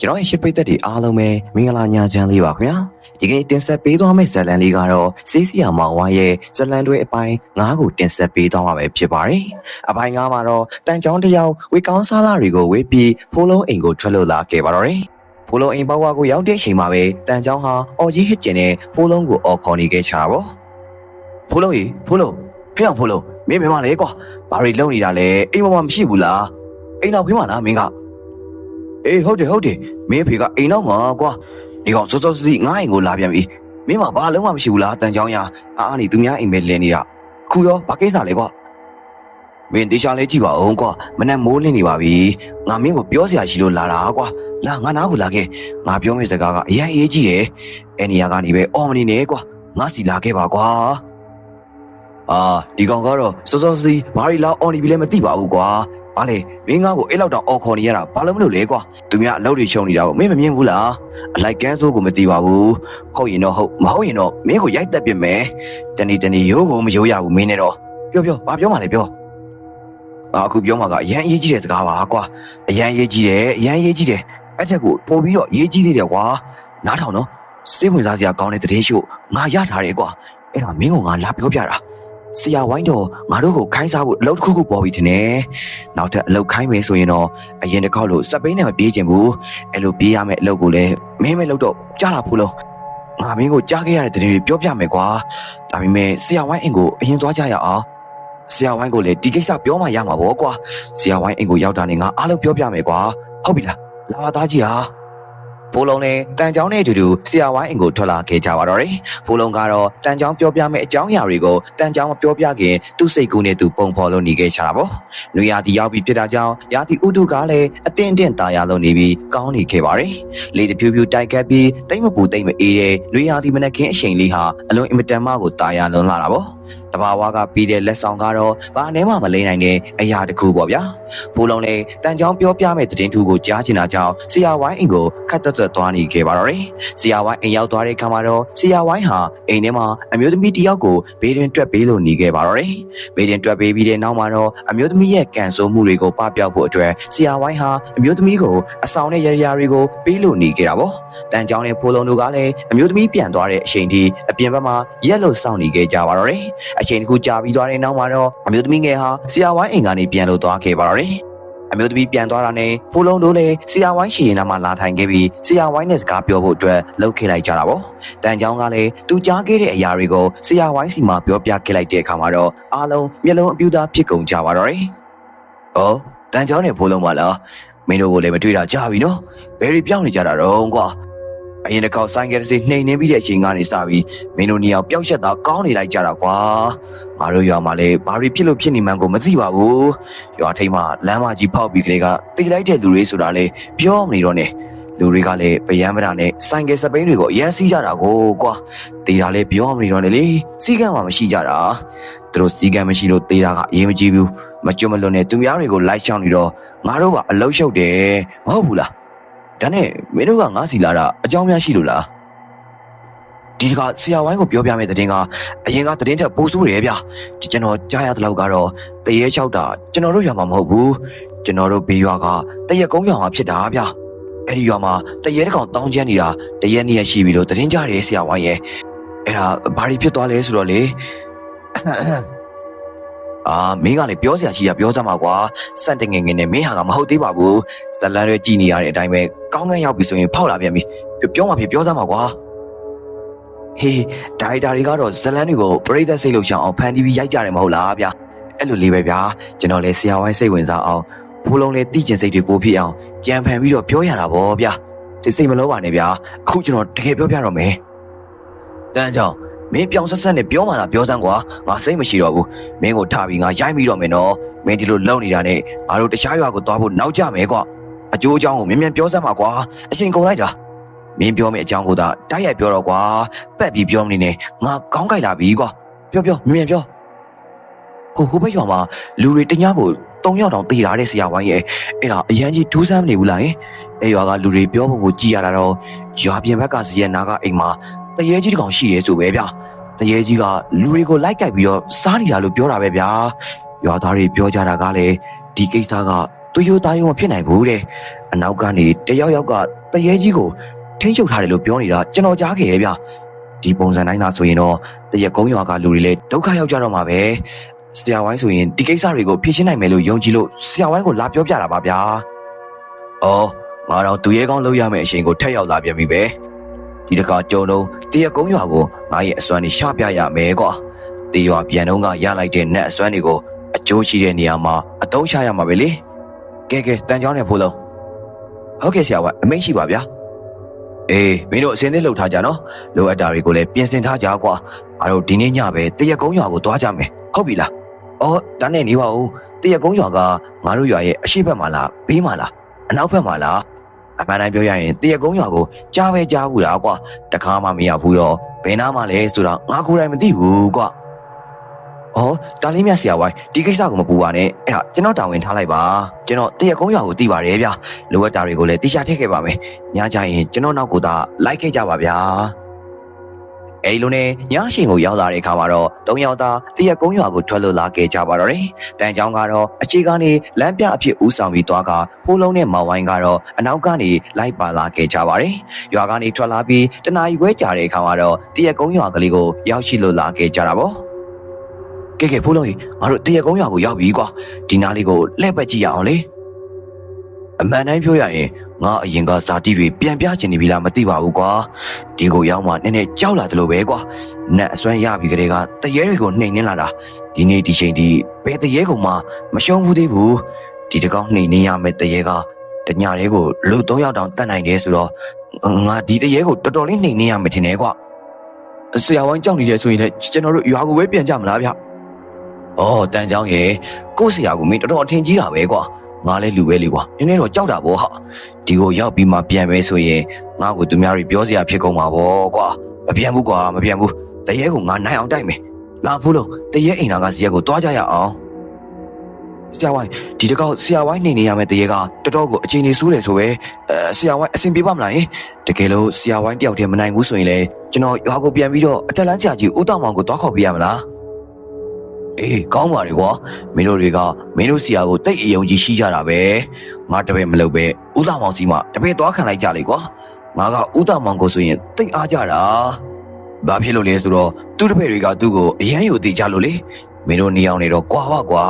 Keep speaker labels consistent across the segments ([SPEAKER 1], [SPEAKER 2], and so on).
[SPEAKER 1] ကျွန်တော်ရဲ့ရှစ်ပိတ်သက်တွေအားလုံးပဲမင်္ဂလာညချမ်းလေးပါခင်ဗျာဒီကနေ့တင်ဆက်ပေးသွားမယ့်ဇာတ်လမ်းလေးကတော့စေးစီယာမောင်ဝါရဲ့ဇာတ်လမ်းတွေအပိုင်း9ကိုတင်ဆက်ပေးသွားမှာပဲဖြစ်ပါတယ်အပိုင်း9မှာတော့တန်ချောင်းတစ်ယောက်ဝေကောင်းစားလာတွေကိုဝေးပြီးဖိုးလုံးအိမ်ကိုထွက်လို့လာခဲ့ပါတော့တယ်ဖိုးလုံးအိမ်ပေါဝါကိုရောက်တဲ့အချိန်မှာပဲတန်ချောင်းဟာအော်ကြီးဟစ်ကျင်တဲ့ဖိုးလုံးကိုအော်ခေါ်နေခဲ့ချတာပေါ့ဖိုးလုံးကြီးဖိုးလုံးဖះအောင်ဖိုးလုံးမင်းမမလဲကွာဘာတွေလုံနေတာလဲအိမ်မမမရှိဘူးလားအိမ်တော့ခင်းမလားမင်းက အေးဟုတ်တယ်ဟုတ်တယ်မင်းအဖေကအိမ်တော့မှာကွာဒီကောင်စောစောစီးငါ့အိမ်ကိုလာပြန်ပြီမင်းမဘာလုံးမှမရှိဘူးလားတန်ချောင်းရအာအာနေသူများအိမ်ပဲလင်းနေတာအခုရောဘာကိစ္စလဲကွာမင်းတေချာလေးကြည့်ပါဦးကွာမနဲ့မိုးလင်းနေပါပြီငါမင်းကိုပြောစရာရှိလို့လာတာကွာလာငါနားကိုလာခဲ့ငါပြောမယ့်စကားကအရင်အေးကြီးတယ်အဲ့နေရာကနေပဲအော်မနေနဲ့ကွာငါစီလာခဲ့ပါကွာအာဒီကောင်ကတော့စောစောစီးဘာရီလာအော်နေပြီလဲမသိပါဘူးကွာ ဘာလဲမင်းငါ့ကိုအဲ့လောက်တောင်အော်ခေါ်နေရတာဘာလို့မလို့လဲကွာသူများအလုပ်တွေရှုံနေတာကိုမင်းမမြင်ဘူးလားအလိုက်ကန်းစိုးကိုမသိပါဘူးဟုတ်ရင်တော့ဟုတ်မဟုတ်ရင်တော့မင်းကိုရိုက်တက်ပြစ်မယ်တနေ့တနေ့ရိုးကိုမရိုးရဘူးမင်းနဲ့တော့ပြောပြောဘာပြောမှလဲပြောအာအခုပြောမှာကအရန်အရေးကြီးတဲ့စကားပါကွာအရန်အရေးကြီးတယ်အရန်အရေးကြီးတယ်အဲ့ချက်ကိုပို့ပြီးတော့အရေးကြီးသေးတယ်ကွာနားထောင်နော်စိတ်ဝင်စားစရာကောင်းတဲ့သတင်းရှို့ငါရထားတယ်ကွာအဲ့ဒါမင်းကငါလာပြောပြတာ ဆရာဝိုင်းတော့ငါတို့ကိုခိုင်းစားဖို့အလုပ်တစ်ခုခုပေါ်ပြီထင်တယ်နောက်ထပ်အလုပ်ခိုင်းမယ်ဆိုရင်တော့အရင်တစ်ခေါက်လို့စက်ပိန်းနဲ့မပြေးချင်ဘူးအဲ့လိုပြေးရမယ့်အလုပ်ကိုလည်းမင်းမဲလုပ်တော့ကြားလာဖို့လုံးငါမင်းကိုကြားခဲ့ရတဲ့တဲ့တွေပြောပြမယ်ကွာဒါပေမဲ့ဆရာဝိုင်းအင်ကိုအရင်သွားကြရအောင်ဆရာဝိုင်းကိုလည်းဒီကိစ္စပြောမှရမှာပေါ့ကွာဆရာဝိုင်းအင်ကိုရောက်တာနဲ့ငါအားလုံးပြောပြမယ်ကွာဟုတ်ပြီလားလာပါသားကြီးဟာ ဖိုးလုံးနဲ့တန်ချောင်းနဲ့အတူတူဆရာဝိုင်းအင်ကိုထွက်လာခဲ့ကြပါတော့တယ်ဖိုးလုံးကတော့တန်ချောင်းပြောပြမယ့်အကြောင်းအရာတွေကိုတန်ချောင်းမပြောပြခင်သူ့စိတ်ကူးနဲ့သူပုံဖော်လို့နေခဲ့ချတာပေါ့ နွေရာသီရောက်ပြီဖြစ်တာကြောင့်ရာသီဥတုကလည်းအတင်းအတင်းตายရလုံးနေပြီးကောင်းနေခဲ့ပါတယ်။လေတဖြူဖြူတိုက်ခတ်ပြီးတိတ်မပူတိတ်မအေးတဲ့နွေရာသီမနက်ခင်းအချိန်လေးဟာအလွန်အင်မတန်မှကိုตายရလုံးလာတာပေါ့။တဘာဝကပြီးတဲ့လက်ဆောင်ကတော့ဘာနဲ့မှမလိမ့်နိုင်တဲ့အရာတစ်ခုပေါ့ဗျာ။ဖိုးလုံးလည်းတန်ချောင်းပြောပြမဲ့သတင်းထူကိုကြားချင်တာကြောင့်ဆရာဝိုင်းအိမ်ကိုခတ်တွ တ်တွတ်သွားနေခဲ့ပါတော့တယ်။ဆရာဝိုင်းအိမ်ရောက်သွားတဲ့အခါမှာတော့ဆရာဝိုင်းဟာအိမ်ထဲမှာအမျိုးသမီးတစ်ယောက်ကိုဘေးတွင်တွက်ပေးလို့နေခဲ့ပါတော့တယ်။ဘေးတင်တွက်ပေးပြီးတဲ့နောက်မှာတော့အမျိုးသမီးရဲ့ကန်ဆိုးမှုတွေကိုပပျောက်ဖို့အတွက်ဆရာဝိုင်းဟာအမျိုးသမီးကိုအဆောင်နဲ့ရရတွေကိုပေးလို့နေခဲ့တာပေါ့။တန်ကြောင်နဲ့ဖိုးလုံးတို့ကလည်းအမျိုးသမီးပြန်သွားတဲ့အချိန်ထိအပြင်ဘက်မှာရက်လို့စောင့်နေခဲ့ကြပါတော့တယ်။အချိန်တစ်ခုကြာပြီးသွားတဲ့နောက်မှာတော့အမျိုးသမီးငယ်ဟာဆရာဝိုင်းအိမ်ကနေပြန်လို့သွားခဲ့ပါတော့တယ်။ အမျိုးသမီးပြန်သွားတာနဲ့ဖိုးလုံးတို့လည်းဆရာဝိုင်းရှီရင်နာမှာလာထိုင်ခဲ့ပြီးဆရာဝိုင်းနဲ့စကားပြောဖို့အတွက်လှုပ်ခဲ့လိုက်ကြတာပေါ့။တန်ကြောင်ကလည်းသူကြားခဲ့တဲ့အရာတွေကိုဆရာဝိုင်းစီမှာပြောပြခဲ့လိုက်တဲ့အခါမှာတော့အားလုံးမျက်လုံးအပြူသားဖြစ်ကုန်ကြပါတော့တယ်။အော်တန်ကြောင်နဲ့ဖိုးလုံးပါလားမင်းတို့ကိုလည်းမတွေ့တာကြာပြီနော်။ဘယ်ရီပြောင်းနေကြတာတော့ကွာ။ အရင်တစ်ခေါက်ဆိုင်ကယ်တစ်စီနှိမ်နေပြီးတဲ့အချိန်ကနေစပြီးမင်းတို့နေအောင်ပျောက်ရက်သားကောင်းနေလိုက်ကြတာကွာ။ငါတို့ရွာမှာလည်းဘာတွေဖြစ်လို့ဖြစ်နေမှန်းကိုမသိပါဘူး။ရွာထိပ်မှာလမ်းမကြီးဖောက်ပြီးကလေးကတီလိုက်တဲ့လူတွေဆိုတာလေပြောမနေတော့နဲ့လူတွေကလည်းဗယံပဒနဲ့ဆိုင်ကယ်စပိန်တွေကိုအရန်စီးကြတာကိုကွာတေးတာလည်းပြောမနေတော့နဲ့လေစီကံမှမရှိကြတာသူတို့စီကံမရှိလို့တေးတာကအရေးမကြီးဘူးမကြွမလွန်နဲ့သူများတွေကိုလိုက်ရှောင်နေတော့ငါတို့ကအလုံးရှုပ်တယ်မဟုတ်ဘူးလား ဒါနဲ့မင်းတို့ကငါစီလာတာအကြောင်းများရှိလို့လားဒီကဆရာဝိုင်းကိုပြောပြမယ့်တဲ့တင်ကအရင်ကတဲ့တင်ထက်ပိုဆိုးတယ်ဗျဒီကျွန်တော်ကြားရတဲ့လောက်ကတော့တရေလျှောက်တာကျွန်တော်တို့ရွာမှာမဟုတ်ဘူးကျွန်တော်တို့ဘေးရွာကတရက်ကုန်းရွာမှာဖြစ်တာဗျအဲ့ဒီရွာမှာတရေတစ်ကောင်တောင်းကျမ်းနေတာတရက်နှစ်ရက်ရှိပြီလို့တဲ့ကြတယ်ဆရာဝိုင်းရဲ့အဲ့ဒါဘာတွေဖြစ်သွားလဲဆိုတော့လေ အာမင်းကလည်းပြောစရာရှိရပြောစမ်းပါကွာစက်တငယ်ငယ်နဲ့မင်းဟာကမဟုတ်သေးပါဘူးဇလန်တွေကြည်နေရတဲ့အတိုင်းပဲကောင်းကန်းရောက်ပြီဆိုရင်ဖောက်လာပြန်ပြီပြောမှဖြစ်ပြောစမ်းပါကွာဟေးဒါရိုက်တာတွေကတော့ဇလန်းတွေကိုပရိသတ်စိတ်လို့ရှောင်အောင်ဖန်တီးပြီးရိုက်ကြတယ်မဟုတ်လားဗျာအဲ့လိုလေးပဲဗျာကျွန်တော်လည်းဆရာဝိုင်းစိတ်ဝင်စားအောင်ဖိုးလုံးလေးတိကျင်စိတ်တွေပို့ဖြစ်အောင်ကြံဖန်ပြီးတော့ပြောရတာဗောဗျာစိတ်စိတ်မလုံးပါနဲ့ဗျာအခုကျွန်တော်တကယ်ပြောပြတော့မယ်တန်းကြောင့် မင်းပြောင်ဆက်ဆက်နဲ့ပြောမှသာပြောစမ်းကွာငါစိတ်မရှိတော့ဘူးမင်းကိုထားပြီးငါရိုက်ပြီးတော့မယ်နော်မင်းဒီလိုလုံနေတာနဲ့ငါတို့တခြားရွာကိုသွားဖို့နောက်ကျမယ်ကွာအကျိုးအကြောင်းကိုမြင်မြန်ပြောစမ်းပါကွာအချိန်ကုန်လိုက်တာမင်းပြောမယ့်အကြောင်းကိုသာတိုက်ရိုက်ပြောတော့ကွာပက်ပြီးပြောမနေနဲ့ငါကောင်းကြိုက်လာပြီကွာပြောပြောမြင်မြန်ပြောဟိုဟိုဘက်ရွာမှာလူတွေတညကို၃ယောက်တောင်တေးတာတဲ့ဆရာဝိုင်းရဲ့အဲ့ဒါအရန်ကြီးဒူးဆန်းမနေဘူးလားယင်အဲ့ရွာကလူတွေပြောပုံကိုကြည်ရတာတော့ရွာပြင်ဘက်ကဇရက်နာကအိမ်မှာ တရေကြီးတစ်ကောင်ရှိရဲဆိုပဲဗျတရေကြီးကလူတွေကိုလိုက်ကြိုက်ပြီးတော့စားနေတာလို့ပြောတာပဲဗျာရွာသားတွေပြောကြတာကလည်းဒီကိစ္စကသူရိုသားရုံမဖြစ်နိုင်ဘူးတဲ့အနောက်ကနေတယောက်ယောက်ကတရေကြီးကိုထိန်းချုပ်ထားတယ်လို့ပြောနေတာကျွန်တော်ကြားခဲ့တယ်ဗျဒီပုံစံတိုင်းသာဆိုရင်တော့တရက်ကုန်းရွာကလူတွေလည်းဒုက္ခရောက်ကြတော့မှာပဲဆရာဝိုင်းဆိုရင်ဒီကိစ္စတွေကိုဖြေရှင်းနိုင်မယ်လို့ယုံကြည်လို့ဆရာဝိုင်းကိုလာပြောပြတာပါဗျာအော်ငါတော့သူရဲကောင်းလုပ်ရမယ့်အချိန်ကိုထက်ရောက်လာပြန်ပြီပဲ ဒီတခါကြုံတော့တရက်ကုန်းရွာကိုငါရဲ့အစွမ်းနေရှာပြရမယ်ကွာတေရွာပြန်တော့ကရလိုက်တဲ့နက်အစွမ်းတွေကိုအကျိုးရှိတဲ့နေရာမှာအသုံးချရမှာပဲလေကဲကဲတန်ကြောင်းနဲ့ဖိုးလုံးဟုတ်ကဲ့ဆရာဝိုင်းအမိန့်ရှိပါဗျာအေးမင်းတို့အစင်းသစ်လှုပ်ထားကြနော်လိုအပ်တာတွေကိုလည်းပြင်ဆင်ထားကြကွာအားတို့ဒီနေ့ညပဲတရက်ကုန်းရွာကိုသွားကြမယ်ဟုတ်ပြီလားအော်ဒါနဲ့နေပါဦးတရက်ကုန်းရွာကငါတို့ရွာရဲ့အရှိတ်ဘက်မှာလားဘေးမှာလားအနောက်ဘက်မှာလား အမှန်တိုင်းပြောရရင်တရက်ကုန်းရွာကိုကြားပဲကြားဘူးလားကွာတခါမှမရဘူးတော့ဘယ်နာမှလဲဆိုတော့ငါကိုယ်တိုင်မသိဘူးကွာအော်တားလေးမြတ်ဆရာဝိုင်းဒီကိစ္စကိုမပူပါနဲ့အဲ့ဒါကျွန်တော်တာဝန်ထားလိုက်ပါကျွန်တော်တရက်ကုန်းရွာကိုတီးပါတယ်ဗျလိုအပ်တာတွေကိုလည်းတိကျထည့်ခဲ့ပါမယ်ညကြရင်ကျွန်တော်နောက်ကိုသာလိုက်ခဲ့ကြပါဗျာ အဲဒီလိုနဲ့ညအချိန်ကိုရောက်လာတဲ့အခါမှာတော့၃ယောက်သားတရက်ကုန်းရွာကိုထွက်လို့လာခဲ့ကြပါတော့တယ်။တန်ချောင်းကတော့အခြေကနေလမ်းပြအဖြစ်ဦးဆောင်ပြီးသွားကဖိုးလုံးနဲ့မောင်ဝိုင်းကတော့အနောက်ကနေလိုက်ပါလာခဲ့ကြပါတယ်။ရွာကနေထွက်လာပြီးတနာရီခွဲကြာတဲ့အခါမှာတော့တရက်ကုန်းရွာကလေးကိုရောက်ရှိလို့လာခဲ့ကြတာပေါ့။ကဲကဲဖိုးလုံးကြီးငါတို့တရက်ကုန်းရွာကိုရောက်ပြီကွာ။ဒီနားလေးကိုလှည့်ပတ်ကြည့်ရအောင်လေ။အမှန်တိုင်းပြောရရင် ငါအရင်ကဇာတိတွေပြန်ပြချင်နေပြီလားမသိပါဘူးကွာဒီကိုရောက်မှနည်းနည်းကြောက်လာတယ်လို့ပဲကွာနတ်အစွမ်းရပြီကလေးကတရေတွေကိုနှိမ်နှင်းလာတာဒီနေ့ဒီချိန်ဒီဘယ်တရေကုန်မှမရှုံးဘူးသေးဘူးဒီတကောင်းနှိမ်နှင်းရမယ့်တရေကတညာလေးကိုလူ၃ယောက်တောင်တတ်နိုင်တယ်ဆိုတော့ငါဒီတရေကိုတော်တော်လေးနှိမ်နှင်းရမယ်ထင်တယ်ကွာဆရာဝိုင်းကြောက်နေတယ်ဆိုရင်လည်းကျွန်တော်တို့ရွာကိုပဲပြန်ကြမလားဗျ။အော်တန်ချောင်းရေကို့ဆရာကမင်းတော်တော်အထင်ကြီးတာပဲကွာ ငါလည်းလူပဲလေကွာနည်းနည်းတော့ကြောက်တာပေါ့ဟာဒီကိုရောက်ပြီးမှပြန်ပဲဆိုရင်ငါ့ကိုသူများတွေပြောစရာဖြစ်ကုန်မှာပေါ့ကွာမပြန်ဘူးကွာမပြန်ဘူးတရေကိုငါနိုင်အောင်တိုက်မယ်လာဖို့လို့တရေအိမ်သားကဇရက်ကိုတွားကြရအောင်ဆရာဝိုင်းဒီတကောက်ဆရာဝိုင်းနေနေရမယ့်တရေကတော်တော်ကိုအချိန်နေဆိုးတယ်ဆိုပဲအဲဆရာဝိုင်းအဆင်ပြေပါမလားယင်တကယ်လို့ဆရာဝိုင်းတယောက်တည်းမနိုင်ဘူးဆိုရင်လေကျွန်တော်ရွာကိုပြန်ပြီးတော့အတက်လန်းကြာကြီးဦးတောင်မောင်ကိုတွားခေါ်ပြရမလား အေးကောင်းပါလေကွာမင်းတို့တွေကမင်းတို့ဆရာကိုတိတ်အယုံကြည်ရှိကြတာပဲငါတပည့်မလုပ်ပဲဦးတောင်မောင်စီမှတပည့်သွားခံလိုက်ကြလေကွာငါကဦးတောင်မောင်ကိုဆိုရင်တိတ်အားကြတာဘာဖြစ်လို့လဲဆိုတော့သူ့တပည့်တွေကသူ့ကိုအရန်ယူတည်ကြလို့လေမင်းတို့နေအောင်နေတော့ကွာပါကွာ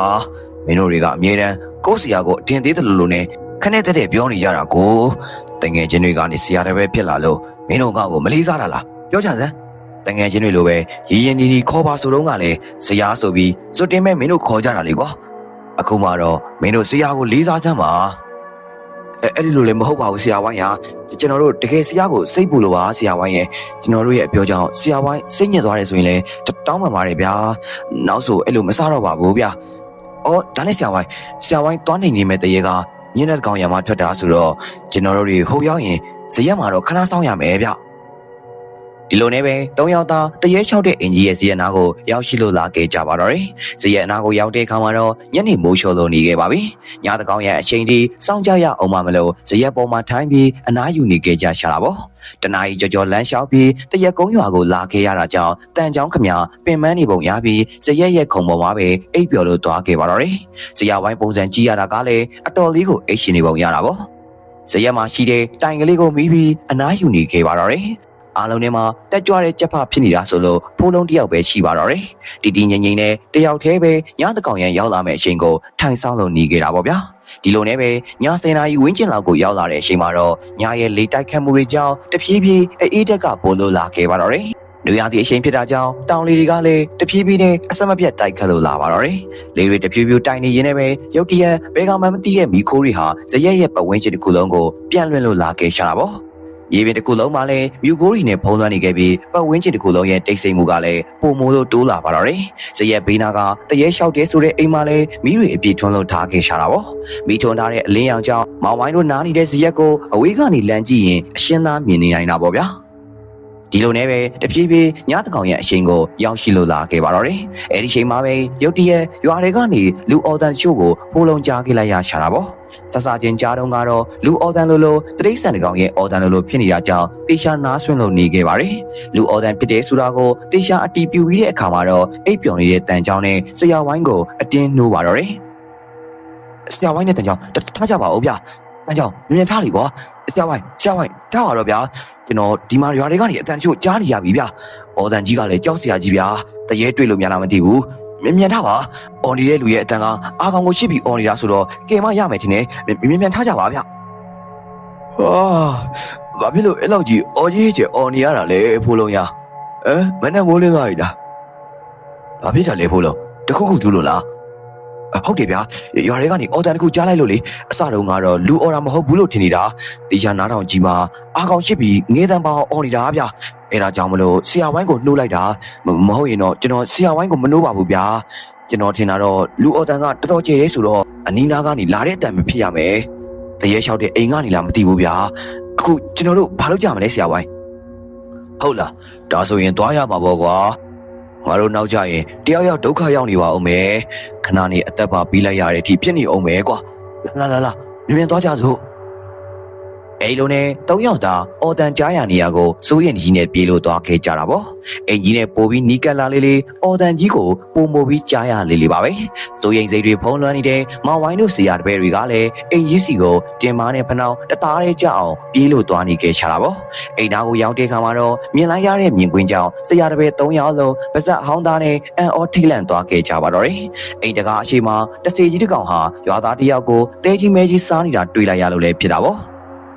[SPEAKER 1] မင်းတို့တွေကအမြဲတမ်းကိုယ့်ဆရာကိုအတင်သေးတယ်လို့လို့နဲ့ခနဲ့တက်တဲ့ပြောနေကြတာကိုတငယ်ချင်းတွေကနေဆရာတပည့်ဖြစ်လာလို့မင်းတို့ကကိုမလေးစားတာလားပြောကြစမ်း တငယ်ချင်းတွေလိုပဲရည်ရင်ဒီဒီခေါ်ပါဆိုတော့ကလည်းဆရာဆိုပြီးစွတ်တင်မဲ့မင်းတို့ခေါ်ကြတာလေကွာအခုမှတော့မင်းတို့ဆရာကိုလေးစားစမ်းပါအဲအဲ့ဒီလိုလည်းမဟုတ်ပါဘူးဆရာဝိုင်းဟာကျွန်တော်တို့တကယ်ဆရာကိုစိတ်ပူလို့ပါဆရာဝိုင်းရဲ့ကျွန်တော်တို့ရဲ့အပြောကြောင့်ဆရာဝိုင်းစိတ်ညစ်သွားတယ်ဆိုရင်လည်းတောင်းပန်ပါတယ်ဗျာနောက်ဆိုအဲ့လိုမစားတော့ပါဘူးဗျာအော်ဒါနဲ့ဆရာဝိုင်းဆရာဝိုင်းတွားနေနေမဲ့တရေကညနေကောင်ရမှာထွက်တာဆိုတော့ကျွန်တော်တို့တွေဟိုရောက်ရင်ဇရက်မှာတော့ခဏစောင့်ရမယ်ဗျ ဒီလိုနဲ့ပဲ၃ယောက်သားတရေလျှောက်တဲ့အင်ကြီးရဲ့ဇရက်နာကိုရောက်ရှိလို့လာခဲ့ကြပါတော့တယ်။ဇရက်နာကိုရောက်တဲ့အခါမှာတော့ညနေမိုးချိုလို့နေခဲ့ပါပြီ။ညတကောင်ရဲ့အချိန်ဒီစောင့်ကြရအောင်မမလို့ဇရက်ပေါ်မှာထိုင်းပြီးအနားယူနေခဲ့ကြရှာတာပေါ့။တနားကြီးကြော်ကြော်လမ်းလျှောက်ပြီးတရက်ကုန်းရွာကိုလာခဲ့ရတာကြောင့်တန်ချောင်းခမပင်မနေပုံရပြီးဇရက်ရဲ့ခုံပေါ်မှာပဲအိပ်ပျော်လို့သွားခဲ့ပါတော့တယ်။ဇရက်ဝိုင်းပုံစံကြည့်ရတာကလည်းအတော်လေးကိုအိပ်ရှင်နေပုံရတာပေါ့။ဇရက်မှာရှိတဲ့တိုင်ကလေးကိုမီးပြီးအနားယူနေခဲ့ပါတော့တယ်။ အားလုံးထဲမှာတက်ကြွတဲ့ကြက်ဖဖြစ်နေတာဆိုလို့ဖိုးလုံးတယောက်ပဲရှိပါတော့တယ်။တီတီငိမ့်ငိမ့်နဲ့တယောက်တည်းပဲညတကောင်ရန်ရောက်လာမယ့်အချိန်ကိုထိုင်ဆောင်လို့နေခဲ့တာပေါ့ဗျာ။ဒီလိုနဲ့ပဲညစင်နာရီဝင်းကျင်လောက်ကိုရောက်လာတဲ့အချိန်မှာတော့ညရဲ့လေတိုက်ခတ်မှုတွေကြောင့်တဖြည်းဖြည်းအေးတက်ကပိုလို့လာခဲ့ပါတော့တယ်။လူရသည့်အချိန်ဖြစ်တာကြောင့်တောင်လေတွေကလည်းတဖြည်းဖြည်းနဲ့အဆက်မပြတ်တိုက်ခတ်လို့လာပါတော့တယ်။လေတွေတဖြည်းဖြည်းတိုက်နေရင်းနဲ့ပဲရုတ်တရက်ဘဲကောင်မှမသိတဲ့မီခိုးတွေဟာဇရက်ရဲ့ပဝင်းချစ်တစ်ခုလုံးကိုပြန့်လွင့်လို့လာခဲ့ရှာတာပေါ့။ မြေပြင်တစ်ခုလုံးမှာလည်းမြူကိုရီနဲ့ဖုံးသွမ်းနေခဲ့ပြီးပတ်ဝန်းကျင်တစ်ခုလုံးရဲ့တိတ်ဆိတ်မှုကလည်းပုံမိုးလို့တိုးလာပါတော့တယ်။ဇရက်ဘေးနာကတရေလျှောက်တဲ့ဆိုတဲ့အိမ်မှာလည်းမိတွေအပြည့်ထွန်းလို့ထားခဲ့ရှာတာပေါ့။မိထွန်းထားတဲ့အလင်းရောင်ကြောင့်မောင်ဝိုင်းတို့နားနေတဲ့ဇရက်ကိုအဝေးကနေလမ်းကြည့်ရင်အရှင်းသားမြင်နေနိုင်တာပေါ့ဗျာ။ဒီလိုနဲ့ပဲတပြေးပြေးညတကောင်ရဲ့အရှိန်ကိုရောက်ရှိလို့လာခဲ့ပါတော့တယ်။အဲဒီချိန်မှာပဲရုတ်တရက်ရွာတွေကနေလူအော်တန်ချို့ကိုဖိုးလုံးကြားခဲ့လိုက်ရရှာတာပေါ့။ ဆဆချင်းကြားတော့ကတော့လူအော်တန်လိုလိုတရိတ်ဆန်တကောင်ရဲ့အော်တန်လိုလိုဖြစ်နေတာကြောင့်တေရှာနားဆွင့်လို့နေခဲ့ပါတယ်လူအော်တန်ဖြစ်တဲ့ဆိုတာကိုတေရှာအတီးပြူပြီးတဲ့အခါမှာတော့အိပ်ပျော်နေတဲ့တန်ချောင်းနဲ့ဆရာဝိုင်းကိုအတင်းနှိုးပါတော့တယ်ဆရာဝိုင်းနဲ့တန်ချောင်းထားကြပါဦးဗျအဲကြောင့်မြင်ထားလိကွာဆရာဝိုင်းဆရာဝိုင်းထားပါတော့ဗျာကျွန်တော်ဒီမှာရွာတွေကနေအတန်ချို့ကြားနေရပြီဗျာအော်တန်ကြီးကလည်းကြောက်စရာကြီးဗျာတရေတွေ့လို့များလားမသိဘူး မြင်မြင်ထားပါအော်နေတဲ့လူရဲ့အတန်ကအာကောင်ကိုရှိပြီးအော်နေတာဆိုတော့ကဲမရမယ်ထင်တယ်မြင်မြင်ထားကြပါဗျာဟာဘာဖြစ်လို့အဲ့လောက်ကြီးအော်ကြီးချေအော်နေရတာလဲဖိုးလုံးရအဲမနဲ့မိုးလင်းသွားပြီလားဘာဖြစ်တာလဲဖိုးလုံးတခုခုသူလို့လားအ ဟုတ်တယ်ဗျာရွာတွေကနေအော်တန်တစ်ခုကြားလိုက်လို့လေအစတုန်းကတော့လူအော်တာမဟုတ်ဘူးလို့ထင်နေတာတေချာနားထောင်ကြည့်မှာအာကောင်ရှိပြီးငေးတန်ပေါအော်နေတာဗျာအဲ့ဒါကြောင့်မလို့ဆရာဝိုင်းကိုနှိုးလိုက်တာမမဟုတ်ရင်တော့ကျွန်တော်ဆရာဝိုင်းကိုမနှိုးပါဘူးဗျာကျွန်တော်ထင်တာတော့လူအော်တန်ကတော်တော်ကျယ်ရဲဆိုတော့အနီးနားကနေလာတဲ့အတန်မဖြစ်ရမယ်တရေလျှောက်တဲ့အိမ်ကနေလာမသိဘူးဗျာအခုကျွန်တော်တို့ဘာလုပ်ကြမလဲဆရာဝိုင်းဟုတ်လားဒါဆိုရင်သွားရမှာပေါ့ကွာ ငါတို့နောက်ကြရင်တယောက်ယောက်ဒုက္ခရောက်နေပါဦးမယ်ခဏနေအသက်ပါပြီးလိုက်ရတဲ့အထိဖြစ်နေအောင်မယ်ကွာလာလာလာမြင်မြင်သွားကြစို့ အဲ့လိုနဲ့သုံးယောက်သာအော်တန်ကြားရနေရကိုစိုးရင်ကြီးနဲ့ပြေးလို့သွားခဲ့ကြတာပေါ့အင်ကြီးနဲ့ပို့ပြီးနီးကပ်လာလေးလေးအော်တန်ကြီးကိုပုံမို့ပြီးကြားရလေးလေးပါပဲစိုးရင်စိတ်တွေဖုံးလွှမ်းနေတဲ့မောင်ဝိုင်းတို့ဆရာတပည့်တွေကလည်းအင်ကြီးစီကိုတင်မာနဲ့ဖနှောင်းတသားလေးကြအောင်ပြေးလို့သွားနေခဲ့ကြတာပေါ့အိမ်သားကိုရောက်တဲ့ခါမှာတော့မြင်လိုက်ရတဲ့မြင်ကွင်းကြောင့်ဆရာတပည့်၃ယောက်လုံးပါဇက်ဟောင်းသားနဲ့အန်အော်ထိတ်လန့်သွားခဲ့ကြပါတော့တယ်အိမ်တကားအရှိမတစေကြီးတစ်ကောင်ဟာရွာသားတစ်ယောက်ကိုတဲကြီးမဲကြီးစားနေတာတွေ့လိုက်ရလို့လည်းဖြစ်တာပေါ့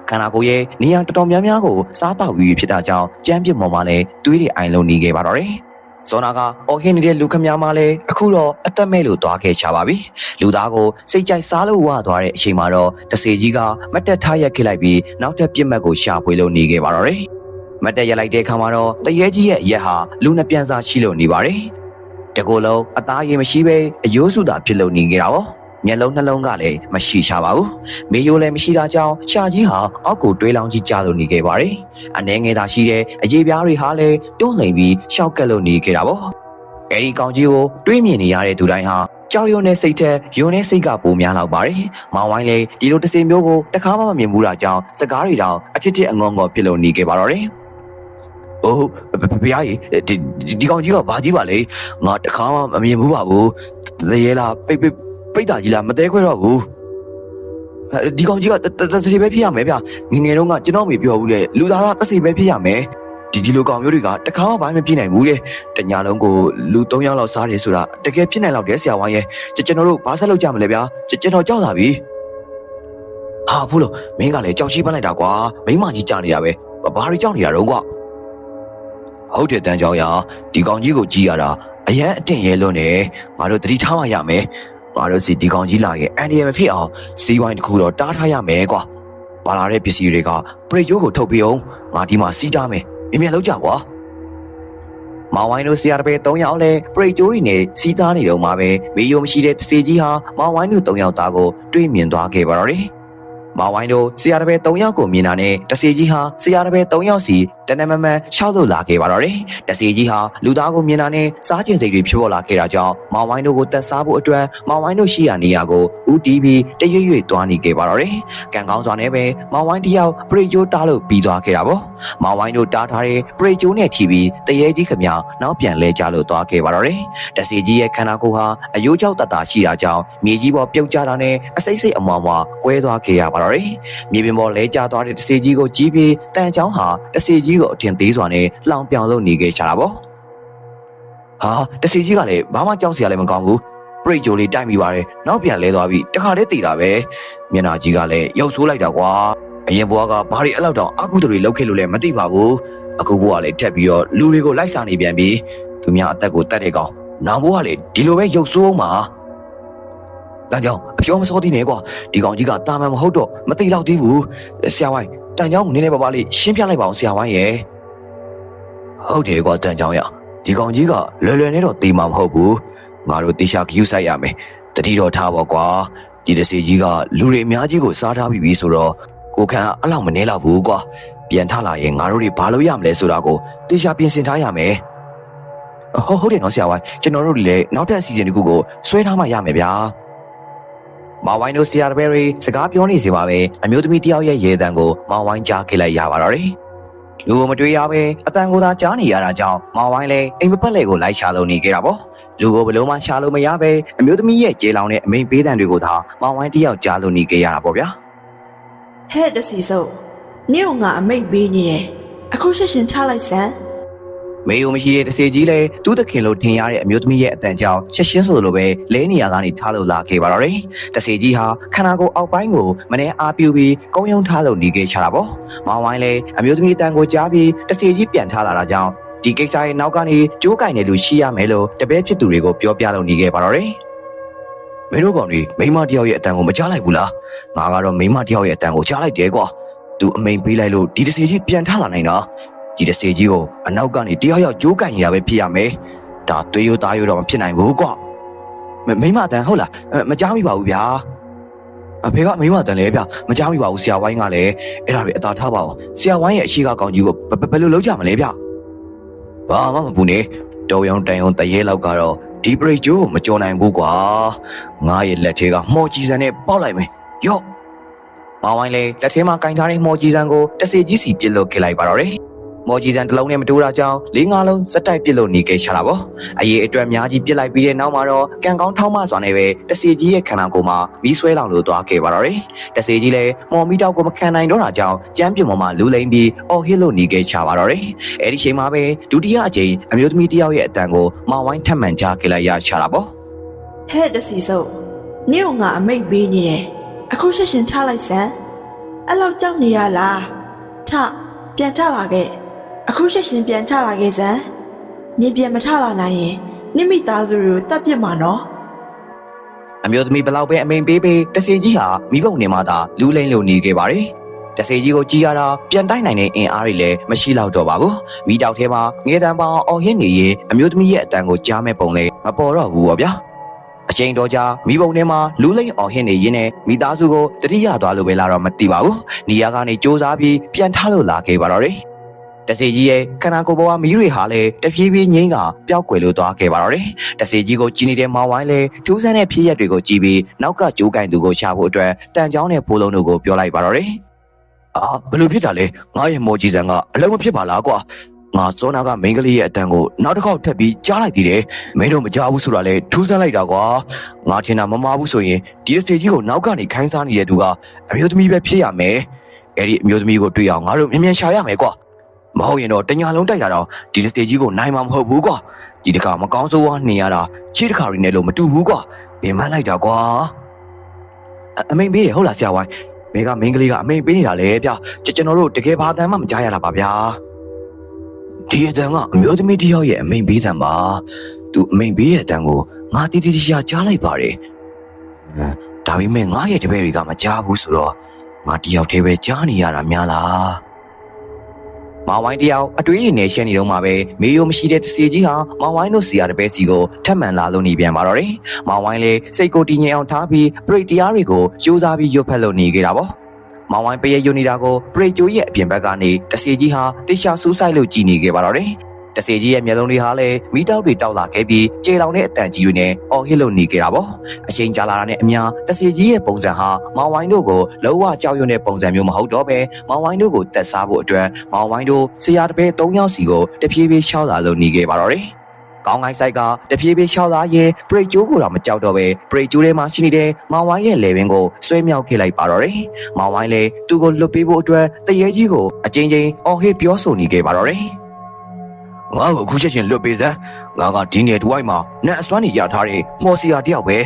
[SPEAKER 1] ခန္ဓာကိုယ်ရဲ့နေရာတော်တော်များများကိုစားတောက်ယူဖြစ်တာကြောင့်ကြမ်းပြစ်မော်မှလည်းသွေးတွေအိုင်လုံးနေခဲ့ပါတော့တယ်။ဇောနာကအော်ဟင်းနေတဲ့လူခမများမှလည်းအခုတော့အသက်မဲ့လို့သွားခဲ့ချပါပြီ။လူသားကိုစိတ်ကြိုက်စားလို့ဝသွားတဲ့အချိန်မှာတော့တစေကြီးကမတ်တက်ထားရက်ခစ်လိုက်ပြီးနောက်ထပ်ပြစ်မှတ်ကိုရှာဖွေလို့နေခဲ့ပါတော့တယ်။မတ်တက်ရက်လိုက်တဲ့အခါမှာတော့တရေကြီးရဲ့ရက်ဟာလူနှစ်ပြန်စားရှိလို့နေပါတယ်။တကူလုံးအသားရည်မရှိဘဲအယိုးစုတာဖြစ်လို့နေခဲ့တာပေါ့။ မျက်လုံးနှလုံးကလည်းမရှိရှာပါဘူး။မေယိုလည်းမရှိတာကြောင့်ရှာကြီးဟာအောက်ကိုတွေးလောင်းကြီးကျလို့နေခဲ့ပါတယ်။အနေငယ်သာရှိတဲ့အရေးပြားတွေဟာလည်းတွန်းလှန်ပြီးရှောက်ကက်လို့နေခဲ့တာပေါ့။အဲဒီကောင်ကြီးကိုတွေးမြင်နေရတဲ့သူတိုင်းဟာကြောက်ရွံ့တဲ့စိတ်ထက်ယွန်းတဲ့စိတ်ကပိုများလောက်ပါတယ်။မောင်ဝိုင်းလည်းဒီလိုတစ်စင်မျိုးကိုတခါမှမမြင်ဘူးတာကြောင့်စကားတွေတောင်အချစ်ချစ်အငုံငေါဖြစ်လို့နေခဲ့ပါတော့တယ်။အိုးဘုရားကြီးဒီဒီကောင်ကြီးကဘာကြီးပါလဲငါတခါမှမမြင်ဘူးပါဘူးတရေလားပိတ်ပိတ် ပိတ်တာကြီးလားမသေးခွဲတော့ဘူးဒီကောင်ကြီးကတစီပဲဖြစ်ရမယ်ဗျငငယ်တုန်းကကျွန်တော်မေပြောဘူးလေလူသားကတစီပဲဖြစ်ရမယ်ဒီဒီလိုကောင်မျိုးတွေကတခါမှဘာမှမဖြစ်နိုင်ဘူးလေတညာလုံးကိုလူ၃ယောက်လောက်စားတယ်ဆိုတာတကယ်ဖြစ်နိုင်လောက်တယ်ဆရာဝိုင်းရဲ့ကျွန်တော်တို့ဘာဆက်လုပ်ကြမလဲဗျာကျွန်တော်ကြောက်တာပြီဟာဘူးလို့မင်းကလည်းကြောက်ရှိပန်းလိုက်တာကွာမိမကြီးကြာနေတာပဲဘာတွေကြောက်နေတာတော့ကွာဟုတ်တယ်တန်းကြောင်ရဒီကောင်ကြီးကိုကြည်ရတာအရန်အတင်ရဲလွန်းတယ်ငါတို့တတိထားမှရမယ် ငါတို့စီဒီကောင်ကြီးလာရဲ့အန်ဒီရမဖြစ်အောင်စီးဝိုင်းတစ်ခုတော့တားထားရမယ်ကွာပါလာတဲ့ပစ္စည်းတွေကပရိတ်ကျိုးကိုထုတ်ပြီးအောင်ငါဒီမှာစီးတာမယ်မြင်မြင်လောက်ကြကွာမောင်ဝိုင်းတို့ဆရာတပည့်၃ယောက်လဲပရိတ်ကျိုးတွေနဲ့စီးသားနေတော့မှပဲမေယုံမရှိတဲ့တစေကြီးဟာမောင်ဝိုင်းတို့၃ယောက်သားကိုတွေ့မြင်သွားခဲ့ပါတော့တယ် မောင်ဝိုင်းတို့ဆရာတပည့်၃ယောက်ကိုမြင်တာနဲ့တစေကြီးဟာဆရာတပည့်၃ယောက်စီတနမမန်ရှောက်လို့လာခဲ့ပါတော့တယ်။တစီကြီးဟာလူသားကိုမြင်တာနဲ့စားကျင်စိတ်တွေဖြစ်ပေါ်လာခဲ့တာကြောင့်မောင်ဝိုင်းတို့ကိုတက်စားဖို့အတွက်မောင်ဝိုင်းတို့ရှိရာနေရာကိုဦးတီးပြီးတရွေ့ရွေ့သွားနေခဲ့ပါတော့တယ်။ကံကောင်းစွာနဲ့ပဲမောင်ဝိုင်းတယောက်ပရိကျိုးတားလို့ပြီးသွားခဲ့တာပေါ့။မောင်ဝိုင်းတို့တားထားတဲ့ပရိကျိုးနဲ့ထီပြီးတရေကြီးခမနောက်ပြန်လဲကြလို့သွားခဲ့ပါတော့တယ်။တစီကြီးရဲ့ခန္ဓာကိုယ်ဟာအယိုးကြောက်တတာရှိတာကြောင့်မြေကြီးပေါ်ပြုတ်ကျတာနဲ့အစိမ့်စိမ့်အမွားမွားကွဲသွားခဲ့ရပါတော့တယ်။မြေပြင်ပေါ်လဲကျသွားတဲ့တစီကြီးကိုကြီးပြီးတန်ချောင်းဟာတစီကြီးကိုအထင်သေးစွာနဲ့လောင်ပြောင်လို့နေခဲ့ကြတာပေါ့ဟာတစီကြီးကလည်းဘာမှကြောက်စရာလည်းမကောင်းဘူးပရိတ်ဂျိုလေးတိုက်မိပါတယ်နောက်ပြန်လဲသွားပြီးတခါတည်းတည်တာပဲမျက်နာကြီးကလည်းရုပ်ဆိုးလိုက်တာကွာအရင်ဘွားကဘာတွေအဲ့လောက်တောင်အကုသိုလ်တွေလုပ်ခဲ့လို့လည်းမသိပါဘူးအခုဘွားကလည်းထက်ပြီးတော့လူတွေကိုလိုက်စားနေပြန်ပြီးသူများအသက်ကိုတတ်တဲ့ကောင်နောင်ဘွားကလည်းဒီလိုပဲရုပ်ဆိုးအောင်ပါတန်ကြောင် အပြောမစောသေးနဲ့ကွာဒီကောင်ကြီးကတာမန်မဟုတ်တော့မသိတော့သေးဘူးဆရာဝိုင်းတန်ကြောင်ကိုနည်းနည်းပါးပါးလေးရှင်းပြလိုက်ပါအောင်ဆရာဝိုင်းရဲ့ဟုတ်တယ်ကွာတန်ကြောင်ရဒီကောင်ကြီးကလွယ်လွယ်နဲ့တော့တေးမှာမဟုတ်ဘူးငါတို့တေချာဂယူဆိုင်ရမယ်တတိတော်ထားပါကွာဒီတစီကြီးကလူတွေအများကြီးကိုစားထားပြီးပြီဆိုတော့ကိုခန့်အဲ့လောက်မနေတော့ဘူးကွာပြန်ထလာရင်ငါတို့တွေဘာလုပ်ရမလဲဆိုတာကိုတေချာပြင်ဆင်ထားရမယ်ဟုတ်ဟုတ်တယ်နော်ဆရာဝိုင်းကျွန်တော်တို့လည်းနောက်ထပ်အစီအစဉ်တစ်ခုကိုဆွဲထားမှရမယ်ဗျာ မောင်ဝိုင်းတို့ဆရာတပည့်တွေစကားပြောနေစီပါပဲအမျိုးသမီးတယောက်ရဲ့ရေတံကိုမောင်ဝိုင်းကြားခဲ့လိုက်ရပါတော့တယ်လူကိုမတွေ့ရပဲအတန်ကိုသာကြားနေရတာကြောင့်မောင်ဝိုင်းလည်းအိမ်မပတ်လေကိုလိုက်ရှာလို့နေခဲ့တာပေါ့လူကိုဘလို့မှရှာလို့မရပဲအမျိုးသမီးရဲ့ကြေလောင်တဲ့အမိန်ပေးတံတွေကိုသာမောင်ဝိုင်းတယောက်ကြားလို့နေခဲ့ရတာပေါ့ဗျာ
[SPEAKER 2] ဟဲ့တစီစုပ်နင့်ကငါအမိတ်ပေးနေတယ်အခုရှစ်ရှင်ထားလိုက်စမ်း
[SPEAKER 1] မေယုံမရှိတဲ့တစေကြီးလည်းသူ့သခင်လိုထင်ရတဲ့အမျိုးသမီးရဲ့အတန်ကြောင့်ရှက်ရှင်းဆိုလိုပဲလဲနေရကနေထားလို့လာခဲ့ပါတော့တယ်။တစေကြီးဟာခန္ဓာကိုယ်အောက်ပိုင်းကိုမနှဲအားပြူပြီးကုန်းယုံထားလို့နေခဲ့ချတာပေါ့။မောင်ဝိုင်းလည်းအမျိုးသမီးတန်ကိုကြားပြီးတစေကြီးပြန်ထားလာတာကြောင့်ဒီကိစ္စရဲ့နောက်ကနေကြိုးကင်နေလူရှိရမယ်လို့တပည့်ဖြစ်သူတွေကိုပြောပြလို့နေခဲ့ပါတော့တယ်။မင်းတို့ကောင်တွေမိမတယောက်ရဲ့အတန်ကိုမကြားလိုက်ဘူးလား။ငါကတော့မိမတယောက်ရဲ့အတန်ကိုကြားလိုက်တယ်ကွာ။ तू အမိန်ပေးလိုက်လို့ဒီတစေကြီးပြန်ထားလာနိုင်တာ။ ဒီတစေကြီးကိုအနောက်ကနေတယောက်ယောက်ကြိုးကန်နေတာပဲဖြစ်ရမယ်။ဒါသွေးရိုးသားရိုးတော့မဖြစ်နိုင်ဘူးကွ။မမိမအတန်ဟုတ်လားအဲမကြားမိပါဘူးဗျာ။အဖေကမိမအတန်လေဗျမကြားမိပါဘူးဆရာဝိုင်းကလည်းအဲ့ဒါတွေအသာထားပါအောင်။ဆရာဝိုင်းရဲ့အရှိကကောင်ကြီးကိုဘယ်ဘယ်လိုလုပ်ကြမလဲဗျ။ဘာမှမပူနဲ့တော်ရုံတန်ရုံတရေလောက်ကတော့ဒီပရိတ်ဂျိုးကိုမကြော်နိုင်ဘူးကွာ။ငါရဲ့လက်ထဲကမှော်ကြီးစံနဲ့ပေါက်လိုက်မယ်။ယော့။မောင်ဝိုင်းလေလက်ထဲမှာကင်ထားတဲ့မှော်ကြီးစံကိုတစေကြီးစီပြစ်လို့ခဲ့လိုက်ပါတော့တယ်။ မော်ကြီးစံတစ်လုံးနဲ့မတိုးတာကြောင့်လေးငါလုံးစက်တိုက်ပစ်လို့နေခဲ့ချတာပေါ့အရေးအတွက်များကြီးပစ်လိုက်ပြီးတဲ့နောက်မှာတော့ကံကောင်းထောင်းမစွာနဲ့ပဲတစီကြီးရဲ့ခန္ဓာကိုယ်မှာမီးဆွဲလောင်လို့သွားခဲ့ပါတော့တယ်တစီကြီးလည်းမော်မီတောက်ကိုမခံနိုင်တော့တာကြောင့်ကြမ်းပြင်းပေါ်မှာလူလိမ့်ပြီးအော်ဟစ်လို့နေခဲ့ချပါတော့တယ်အဲ့ဒီချိန်မှာပဲဒုတိယအကြိမ်အမျိုးသမီးတစ်ယောက်ရဲ့အတန်ကိုမောင်ဝိုင်းထပ်မံကြားခဲ့လိုက်ရချတာပေါ့
[SPEAKER 2] ဟဲ့တစီစုပ်နင့်ကငါအမိတ်ပေးနေတယ်အခုရှစ်ရှင်ထားလိုက်စမ်းအဲ့လောက်ကြောက်နေရလားထပြန်ထလာခဲ့ အခုရှစ်ရှင်ပြန်ထလာခဲ့စမ်းနင်ပြန်မထလာနိုင်ရင်နိမိသားစုကိုတတ်ပြစ်မှာနော်
[SPEAKER 1] အမျိုးသမီးဘလောက်ပဲအမိန်ပေးပေးတစီကြီးဟာမိဘုံနေမှာသာလူလိမ့်လို့နေခဲ့ပါတယ်တစီကြီးကိုကြည်ရတာပြန်တိုက်နိုင်တဲ့အင်အားတွေလည်းမရှိတော့တော့ပါဘူးမိတောက်ထဲမှာငေတံပေါအောင်အော်ဟစ်နေရင်အမျိုးသမီးရဲ့အတန်ကိုကြားမဲ့ပုံလေးမပေါ်တော့ဘူးပေါ့ဗျာအချိန်တော်ကြာမိဘုံထဲမှာလူလိမ့်အော်ဟစ်နေရင်းနဲ့မိသားစုကိုတတိယသွားလို့ပဲလာတော့မသိပါဘူးနေရာကနေစူးစမ်းပြီးပြန်ထားလို့လာခဲ့ပါတော့တယ် တစီကြီးရဲ့ခန္ဓာကိုယ်ပေါ်ကမီးတွေဟာလည်းတဖြည်းဖြည်းငိမ့်ကပျောက်ကွယ်လို့သွားခဲ့ပါတော့တယ်တစီကြီးကိုကြည်နေတဲ့မောင်ဝိုင်းလည်းထူးဆန်းတဲ့ဖြစ်ရက်တွေကိုကြည်ပြီးနောက်ကကြိုးကင်သူကိုရှာဖို့အတွက်တန်ချောင်းနဲ့ဖိုးလုံးတို့ကိုပြောလိုက်ပါတော့တယ်အာဘယ်လိုဖြစ်တာလဲငါရဲ့မော်ကြီးစံကအလုံးမဖြစ်ပါလားကွာငါစောနာကမိန်းကလေးရဲ့အတန်ကိုနောက်တစ်ခေါက်ထပ်ပြီးကြားလိုက်သေးတယ်မင်းတို့မကြားဘူးဆိုတာလေထူးဆန်းလိုက်တာကွာငါထင်တာမမားဘူးဆိုရင်ဒီစတေကြီးကိုနောက်ကနေခိုင်းစားနေတဲ့သူကအမျိုးသမီးပဲဖြစ်ရမယ်အဲ့ဒီအမျိုးသမီးကိုတွေ့အောင်ငါတို့မြင်မြန်ရှာရမယ်ကွာ မဟုတ်ရင်တော့တညာလုံးတိုက်တာတော့ဒီစတေကြီးကိုနိုင်မှာမဟုတ်ဘူးကွာဒီတခါမကောင်းဆိုးဝါးနေရတာချစ်တခါရင်းနဲ့လို့မတူဘူးကွာပင်မလိုက်တာကွာအအမိန်ပေးတယ်ဟုတ်လားဆရာဝိုင်းမေကမင်းကလေးကအမိန်ပေးနေတာလေဗျကျွန်ကျွန်တော်တို့တကယ်ဘာတမ်းမှမကြားရတာပါဗျာဒီအတန်ကအမျိုးသမီးတစ်ယောက်ရဲ့အမိန်ပေးစံပါသူအမိန်ပေးတဲ့အတန်ကိုငါတီးတီးတီးရှာကြားလိုက်ပါတယ်ဟမ်ဒါပေမဲ့ငါရဲ့တပည့်တွေကမကြားဘူးဆိုတော့ငါတယောက်တည်းပဲကြားနေရတာများလား မောင်ဝိုင်းတယောက်အတွေးရည်နဲ့ရှက်နေတော့မှပဲမေယိုမရှိတဲ့တစီကြီးဟာမောင်ဝိုင်းတို့စီရတဲ့ပဲစီကိုထပ်မံလာလို့နေပြန်ပါတော့တယ်။မောင်ဝိုင်းလည်းစိတ်ကိုတည်ငြိမ်အောင်ထားပြီးပရိတ်တရားတွေကိုစူးစမ်းပြီးရွတ်ဖက်လို့နေကြတာပေါ့။မောင်ဝိုင်းပရဲ့ယွနေတာကိုပရိတ်ကျိုးရဲ့အပြင်ဘက်ကနေတစီကြီးဟာတေချာစူးဆိုင်လို့ကြည်နေခဲ့ပါတော့တယ်။ တစီကြီးရဲ့မျက်လုံးတွေဟာလည်းမိတောက်တွေတောက်လာခဲ့ပြီးကြေလောင်တဲ့အတန်ကြီးတွေနဲ့အော်ဟစ်လို့နေကြတာပေါ့။အချိန်ကြာလာတာနဲ့အမျှတစီကြီးရဲ့ပုံစံဟာမောင်ဝိုင်းတို့ကိုလုံးဝကြောက်ရွံ့တဲ့ပုံစံမျိုးမဟုတ်တော့ပဲမောင်ဝိုင်းတို့ကိုတက်စားဖို့အတွက်မောင်ဝိုင်းတို့ဆရာတပည့်၃ယောက်စီကိုတဖြည်းဖြည်းရှောက်လာလို့နေခဲ့ပါတော့တယ်။ကောင်းကိုင်းဆိုင်ကတဖြည်းဖြည်းရှောက်လာရင်ပရိတ်ကျိုးကိုတော့မကြောက်တော့ပဲပရိတ်ကျိုးထဲမှာရှိနေတဲ့မောင်ဝိုင်းရဲ့လေပင်ကိုဆွဲမြောက်ခဲ့လိုက်ပါတော့တယ်။မောင်ဝိုင်းလည်းသူ့ကိုလွတ်ပေးဖို့အတွက်တရေကြီးကိုအချင်းချင်းအော်ဟစ်ပြောဆိုနေခဲ့ပါတော့တယ်။ ငါ့ကိုအခုချက်ချင်းလွတ်ပေးစမ်းငါကဒီနေ့တစ်ဝိုက်မှာနတ်အစွမ်းနေရထားတဲ့မော်စီယာတယောက်ပဲ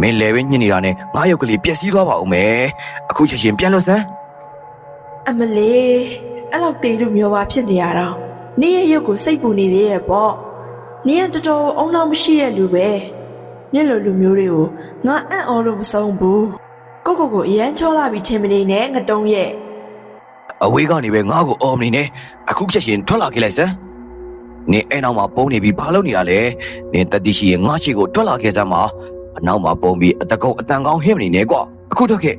[SPEAKER 1] မင်းလေပင်ညစ်နေတာနဲ့ငါရုပ်ကလေးပျက်စီးသွားပါဦးမယ်အခုချက်ချင်းပြန်လွတ်စမ်း
[SPEAKER 2] အမလေးအဲ့လောက်တေးလို့မျိုးပါဖြစ်နေရတော့နင့်ရဲ့ရုပ်ကိုစိတ်ပူနေသေးရဲ့ပေါ့နင်ကတော်တော်အုံနောက်မရှိရဲ့လူပဲနင့်လိုလူမျိုးတွေကိုငါအံ့ဩလို့မဆုံးဘူးကိုကိုကိုအရန်ချောလာပြီးထင်မနေနဲ့ငတုံးရဲ့
[SPEAKER 1] အဝေးကနေပဲငါ့ကိုအော်မနေနဲ့အခုချက်ချင်းထွက်လာခဲ့လိုက်စမ်း နင်အဲ့နောက်မှာပုံနေပြီးဘာလုပ်နေတာလဲနင်တတိရှိရင်ငါရှိကိုထွက်လာခဲ့စမ်းပါအနောက်မှာပုံပြီးအတကုံအတန်ကောင်းဟင်းမနေနဲ့ကွာအခုထွက်ခဲ့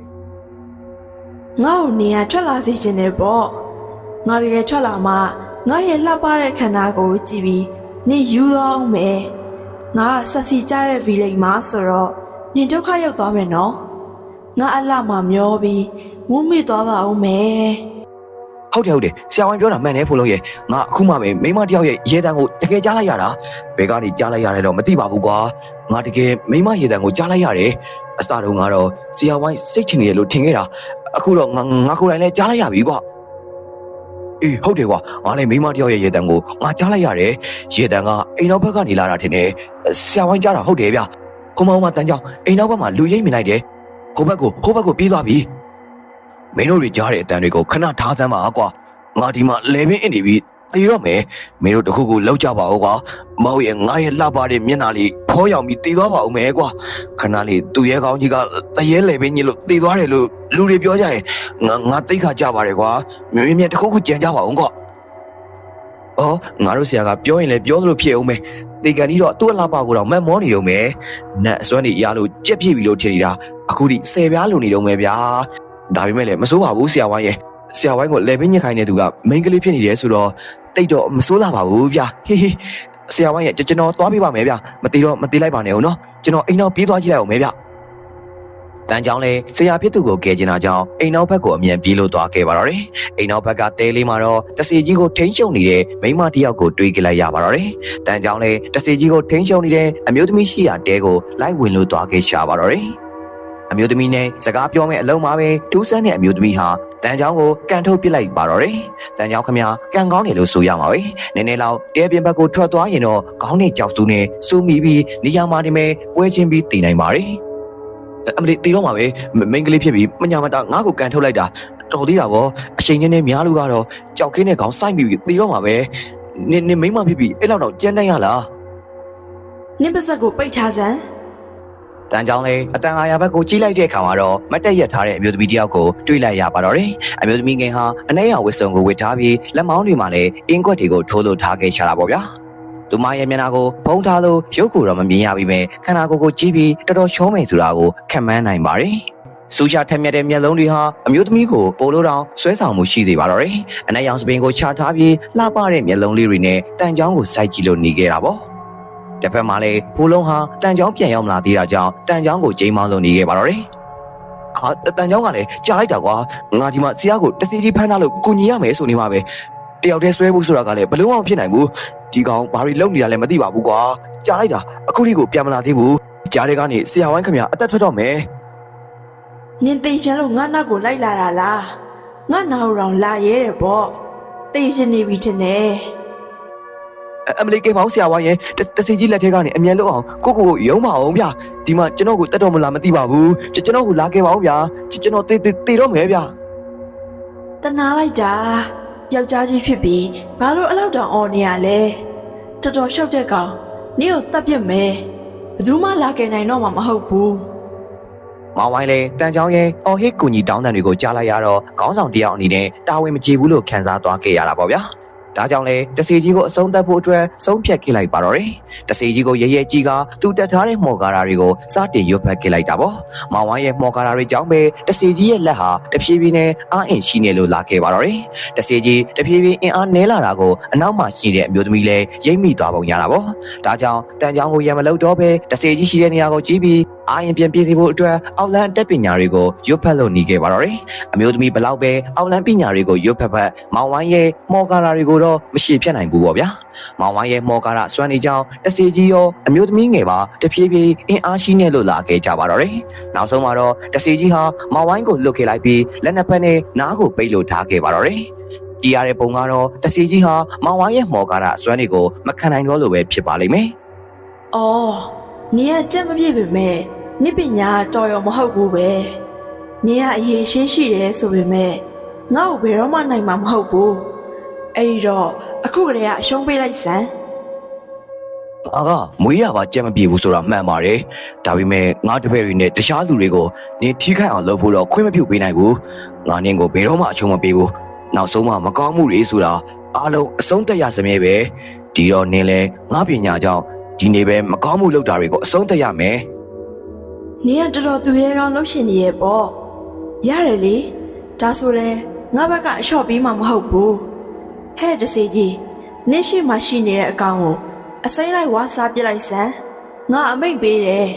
[SPEAKER 2] ငါ့ကိုနေရထွက်လာစေချင်တယ်ပေါ့ငါတကယ်ထွက်လာမှငါရဲ့လှပတဲ့ခန္ဓာကိုယ်ကြည့်ပြီးနင်ယူတော့အောင်မယ်ငါကဆက်စီကြတဲ့ဗီလိန်မှာဆိုတော့နင်ဒုက္ခရောက်သွားမယ်နော်ငါအလှမှမျောပြီးမုန်းမိသွားပါအောင်မယ်
[SPEAKER 1] ဟုတ်တယ်ဟုတ်တယ်ဆရာဝန်ပြောတာမှန်တယ်ဖိုးလုံးရဲ့ငါအခုမှပဲမိမတယောက်ရဲ့ရေတံကိုတကယ်ကြားလိုက်ရတာဘယ်ကနေကြားလိုက်ရတယ်တော့မသိပါဘူးကွာငါတကယ်မိမရေတံကိုကြားလိုက်ရတယ်အစတုန်းကတော့ဆရာဝန်စိတ်ချင်နေတယ်လို့ထင်ခဲ့တာအခုတော့ငါငါကိုယ်တိုင်လည်းကြားလိုက်ရပြီကွာအေးဟုတ်တယ်ကွာငါလည်းမိန်းမတစ်ယောက်ရဲ့ရေတံကိုငါကြားလိုက်ရတယ်ရေတံကအိမ်နောက်ဘက်ကနေလာတာထင်တယ်ဆရာဝိုင်းကြားတာဟုတ်တယ်ဗျဟိုမောင်မတန်းကြောင်အိမ်နောက်ဘက်မှာလူရိပ်မြင်လိုက်တယ်ဟိုဘက်ကိုဟိုဘက်ကိုပြေးသွားပြီ မင်းတို့တွေကြားတဲ့အတန်တွေကိုခဏထားစမ်းပါကွာငါဒီမှာလေပင်အင်းနေပြီသေတော့မယ်မင်းတို့တခုခုလောက်ကြပါဦးကွာမောင်ရဲ့ငါရဲ့လှပတဲ့မျက်နှာလေးဖောရောက်ပြီးသေသွားပါဦးမယ်ကွာခဏလေးသူရဲကောင်းကြီးကတရဲလေပင်းကြီးလို့တည်သွားတယ်လို့လူတွေပြောကြရင်ငါငါတိတ်ခါကြပါတယ်ကွာမြင်းမြင်းတစ်ခုခုကြံကြပါအောင်ကွာအော်ငါတို့ဆရာကပြောရင်လည်းပြောသလိုဖြစ်အောင်မယ်တေကန်ကြီးတော့သူ့အလားပါကိုတော့မက်မောနေတော့မယ်နတ်အစွမ်းနေရလို့ကြက်ပြစ်ပြီလို့ထင်နေတာအခုဒီဆယ်ပြားလုံနေတော့မယ်ဗျာ ဒါပေမဲ့လည်းမစိုးပါဘူးဆရာဝိုင်းရဲ့ဆရာဝိုင်းကိုလေပင်းညစ်ခိုင်းတဲ့သူကမိန်းကလေးဖြစ်နေတယ်ဆိုတော့တိတ်တော့မစိုးလာပါဘူးဗျာဟေးဟေးဆရာဝိုင်းရဲ့ကျွန်တော်သွားပြပါမယ်ဗျာမတေတော့မတေလိုက်ပါနဲ့ဦးနော်ကျွန်တော်အိမ်နောက်ပြေးသွားကြည့်လိုက်အောင်မဲဗျ။တန်းချောင်းလေဆရာဖြစ်သူကိုကယ်ကျင်တာကြောင့်အိမ်နောက်ဘက်ကိုအမြန်ပြေးလို့သွားခဲ့ပါတော့တယ်။အိမ်နောက်ဘက်ကတဲလေးမှာတော့တစီကြီးကိုထိန်းချုပ်နေတဲ့မိန်းမတစ်ယောက်ကိုတွေးကြလိုက်ရပါတော့တယ်။တန်းချောင်းလေတစီကြီးကိုထိန်းချုပ်နေတဲ့အမျိုးသမီးရှိရာတဲကိုလိုက်ဝင်လို့သွားခဲ့ရှာပါတော့တယ်။ အမျိုးသမီးနဲ့စကားပြောမဲ့အလုံးမှာပဲထူးဆန်းတဲ့အမျိုးသမီးဟာတန်ချောင်းကိုကန်ထုတ်ပစ်လိုက်ပါတော့တယ်။တန်ချောင်းခမကန်ကောင်းတယ်လို့ဆိုရမှာပဲ။နည်းနည်းလောက်တဲပြင်ဘက်ကိုထွက်သွားရင်တော့ခေါင်းနဲ့ကြောက်စုနဲ့စူမိပြီးနေရာမှာဒီမဲ့ပွဲချင်းပြီးတည်နိုင်ပါတယ်။အမလေးတည်တော့မှာပဲမိန်းကလေးဖြစ်ပြီးမညာမတာငါ့ကိုကန်ထုတ်လိုက်တာတော်သေးတာဗောအချိန်ချင်းနဲ့များလို့ကတော့ကြောက်ခင်းတဲ့ခေါင်းစိုက်ပြီးတည်တော့မှာပဲ။နင်နင်မိန်းမဖြစ်ပြီးအဲ့လောက်တော့ကြမ်းတမ်းရလား
[SPEAKER 2] နင့်ပါဇက်ကိုပိတ်ထားစမ်း
[SPEAKER 1] တန်ကြောင်လေးအတန်အာရဘက်ကိုကြီးလိုက်တဲ့အခါမှာတော့မတ်တက်ရက်ထားတဲ့အမျိုးသမီးတစ်ယောက်ကိုတွေ့လိုက်ရပါတော့တယ်။အမျိုးသမီးငယ်ဟာအနှဲ့ရောင်ဝတ်စုံကိုဝတ်ထားပြီးလက်မောင်းတွေမှာလည်းအင်းကွက်တွေကိုထိုးလို့ထားခဲ့ချတာပေါ့ဗျာ။သူမရဲ့မျက်နှာကိုဖုံးထားလို့ရုပ်ကိုတော့မမြင်ရပြီပဲခန္ဓာကိုယ်ကိုကြည့်ပြီးတော်တော်ရှုံးမိန်ဆိုတာကိုခံမှန်းနိုင်ပါတယ်။စူရှာထက်မြက်တဲ့မျက်လုံးတွေဟာအမျိုးသမီးကိုပိုလို့တောင်ဆွဲဆောင်မှုရှိစေပါတော့တယ်။အနက်ရောင်စပင်ကိုချထားပြီးလှပတဲ့မျက်လုံးလေးတွေနဲ့တန်ချောင်းကိုစိုက်ကြည့်လို့နေခဲ့တာပေါ့။ တစ်ဖက်မှာလည်းဖိုးလုံးဟာတန်ချောင်းပြန်ရောက်မလာသေးတာကြောင့်တန်ချောင်းကိုချိန်မောင်းလို့နေခဲ့ပါတော့တယ်။ဟာတန်ချောင်းကလည်းကြားလိုက်တာကွာ။ငါဒီမှာဆရာကိုတစီကြီးဖမ်းထားလို့ကုညီရမယ်ဆိုနေမှာပဲ။တယောက်တည်းဆွဲဖို့ဆိုတာကလည်းဘလုံးအောင်ဖြစ်နိုင်ဘူး။ဒီကောင်ဘာတွေလုပ်နေတာလဲမသိပါဘူးကွာ။ကြားလိုက်တာအခုထိကိုပြန်မလာသေးဘူး။ကြားတဲ့ကနေဆရာဝိုင်းခင်ဗျာအသက်ထွက်တော့မယ်။
[SPEAKER 2] နင်သိချင်လို့ငါနောက်ကိုလိုက်လာတာလားငါနောက်ရောင်လာရဲတယ်ပေါ့သိချင်နေပြီထင်တယ်
[SPEAKER 1] အမလီကေမောင်ဆရာဝိုင်းရဲ့တတစီကြီးလက်ထဲကနေအမြန်လို့အောင်ကိုကိုကိုရုံးပါအောင်ဗျာဒီမှာကျွန်တော်ကိုတက်တော်မလားမသိပါဘူးကျွန်ကျွန်တော်ကိုလာခဲ့ပါအောင်ဗျာကျွန်တော်တေးတေးတေးတော့မယ်ဗျာ
[SPEAKER 2] တနာလိုက်တာယောက်ျားကြီးဖြစ်ပြီးဘာလို့အလောက်တောင်អော်နေရလဲတော်တော်ရှောက်တဲ့ကောင်နင့်ကိုတတ်ပြစ်မယ်ဘယ်သူမှလာခဲ့နိုင်တော့မှာမဟုတ်ဘူး
[SPEAKER 1] မောင်ဝိုင်းလေတန်ချောင်းရဲ့အော်ဟစ်ကူညီတောင်းတန်တွေကိုကြားလိုက်ရတော့ခေါင်းဆောင်တယောက်အနေနဲ့တာဝန်မကျေဘူးလို့ခံစားသွားခဲ့ရတာပေါ့ဗျာ ဒါကြောင့်လေတစီကြီးကိုအဆုံးသတ်ဖို့အတွက်ဆုံးဖြတ်ခဲ့လိုက်ပါတော့တယ်။တစီကြီးကိုရဲရဲကြီးကသူတက်ထားတဲ့မော်ကာရာတွေကိုစတင်ရွတ်ဖက်ခဲ့လိုက်တာပေါ့။မောင်ဝိုင်းရဲ့မော်ကာရာတွေကြောင့်ပဲတစီကြီးရဲ့လက်ဟာတဖြည်းဖြည်းနဲ့အားအင်ရှိနေလို့လာခဲ့ပါတော့တယ်။တစီကြီးတဖြည်းဖြည်းအင်အားနည်းလာတာကိုအနောက်မှာရှိတဲ့အမျိုးသမီးလည်းရိပ်မိသွားပုံရတာပေါ့။ဒါကြောင့်တန်ချောင်းကိုရံမလို့တော့ပဲတစီကြီးရှိတဲ့နေရာကိုကြည့်ပြီး အာရင်ပြန်ပြေးစီဖို့အတွက်အောက်လန်တက်ပညာတွေကိုရွတ်ဖက်လို့နေခဲ့ပါတော့တယ်။အမျိုးသမီးဘလောက်ပဲအောက်လန်ပညာတွေကိုရွတ်ဖက်ဖက်မောင်ဝိုင်းရဲ့မော်ကာရာတွေကိုတော့မရှိဖြတ်နိုင်ဘူးပေါ့ဗျာ။မောင်ဝိုင်းရဲ့မော်ကာရာစွမ်းနေကြောင်းတစီကြီးရောအမျိုးသမီးငယ်ပါတဖြည်းဖြည်းအင်အားရှိနေလို့လာခဲ့ကြပါတော့တယ်။နောက်ဆုံးမှာတော့တစီကြီးဟာမောင်ဝိုင်းကိုလွတ်ခဲ့လိုက်ပြီးလက်နှစ်ဖက်နဲ့နားကိုပိတ်လို့ထားခဲ့ပါတော့တယ်။ကြည်ရတဲ့ပုံကတော့တစီကြီးဟာမောင်ဝိုင်းရဲ့မော်ကာရာအစွမ်းတွေကိုမခံနိုင်တော့လို့ပဲဖြစ်ပါလိမ့်မယ်။
[SPEAKER 2] အော်နင်ကကြက်မပြည့်ပေမဲ့ နိပညာတော်ရောမဟုတ်ဘူးပဲနင်ကအရေးရှင်းရှိတယ်ဆိုပေမဲ့ငါ့ကိုဘယ်တော့မှနိုင်မှာမဟုတ်ဘူးအဲ့ဒီတော့အခုကလေးကအရှုံးပေးလိုက်စမ်း
[SPEAKER 1] အာကမွေးရပါကြက်မပြေဘူးဆိုတာမှန်ပါတယ်ဒါပေမဲ့ငါတပည့်တွေနဲ့တခြားလူတွေကိုနင်ထိခိုက်အောင်လုပ်ဖို့တော့ခွင့်မပြုပေးနိုင်ဘူးငါနင်ကိုဘယ်တော့မှအချုံမပေးဘူးနောက်ဆုံးမှမကောင်းမှုတွေဆိုတာအားလုံးအဆုံးသက်ရစမြဲပဲဒီတော့နင်လဲငါပညာကြောင့်ဒီနေ့ပဲမကောင်းမှုလုပ်တာတွေကိုအဆုံးသက်ရမယ်
[SPEAKER 2] နင်ကတော်တော်သူရဲကောင်းလှုပ်ရှင်နေရဲ့ပေါ့ရတယ်လေဒါဆိုလဲငါဘက်ကအလျှော့ပေးမှာမဟုတ်ဘူးဟဲ့တစီကြီးနင့်ရှိမှရှိနေတဲ့အကောင်ကိုအစိမ့်လိုက်ဝါစားပြစ်လိုက်စမ်းငါအမိတ်ပေးတယ်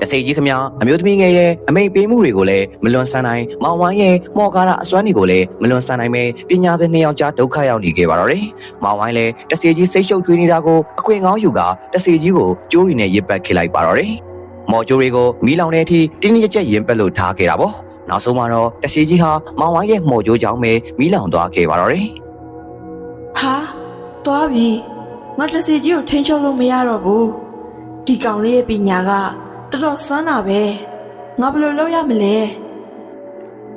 [SPEAKER 1] တစိကြီးခမအမျိုးသမီးငယ်ရဲ့အမိန်ပေးမှုတွေကိုလည်းမလွန်ဆန်နိုင်မောင်ဝိုင်းရဲ့မော်ကားရအစွမ်းတွေကိုလည်းမလွန်ဆန်နိုင်ပဲပညာသင်နှစ်ယောက်ကြားဒုက္ခရောက်နေခဲ့ပါတော့တယ်။မောင်ဝိုင်းလည်းတစိကြီးစိတ်ရှုပ်ထွေးနေတာကိုအခွင့်ကောင်းယူကတစိကြီးကိုကျိုးရီနဲ့ရစ်ပတ်ခစ်လိုက်ပါတော့တယ်။ မော်ကျိုးတွေကိုမီးလောင်တဲ့အထိတင်းတင်းကြပ်ကြပ်ရင်ပက်လို့ထားခဲ့တာပေါ့။နောက်ဆုံးမှာတော့တစီကြီးဟာမောင်ဝိုင်းရဲ့မှော်ကြိုးကြောင့်ပဲမိလောင်သွားခဲ့ပါတော့တယ်
[SPEAKER 2] ဟာသွားပြီငါတစီကြီးကိုထိန်းချုပ်လို့မရတော့ဘူးဒီကောင်လေးရဲ့ပညာကတော်တော်စွမ်းတာပဲငါဘယ်လိုလုပ်ရမလဲ